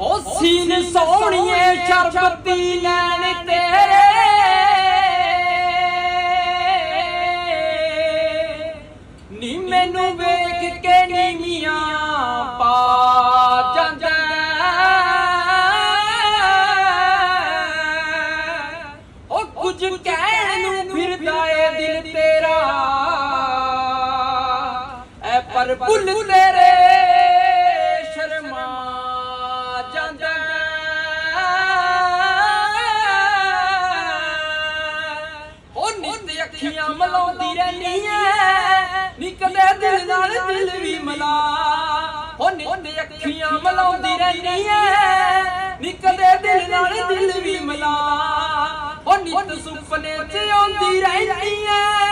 ਉਹ ਸੀਨ ਸੋਹਣੀਏ, ਸ਼ਰਬਤੀ ਨੈਣ ਤੇਰੇ ਨੀ ਮੈਨੂੰ ਵੇਖ ਕੇ ਨੀਵੀਆਂ ਪਾ ਜਾਂਦਾ। ਉਹ ਕੁਝ ਕਹਿਣ ਨੂੰ ਫਿਰਦਾ ਏ ਦਿਲ ਤੇਰਾ। ਐ ਪਰ ਭੁੱਲ ਤੇਰੇ ਅੱਖੀਆਂ ਮਲਾਉਂਦੀ ਰਹਿੰਦੀ ਐ। ਨੀ ਦਿਲ ਨਾਲ ਦਿਲ ਵੀ ਮਿਲਾ। ਉਹ ਨਿੱਤ ਅੱਖੀਆਂ ਮਲਾਉਂਦੀ ਰਹਿੰਦੀ ਐ। ਨੀ ਦਿਲ ਨਾਲ ਦਿਲ ਵੀ ਮਿਲਾ। ਉਹ ਨਿੱਤ ਸੁਪਨੇ 'ਚ ਆਉਂਦੀ ਰਹਿੰਦੀ ਐ।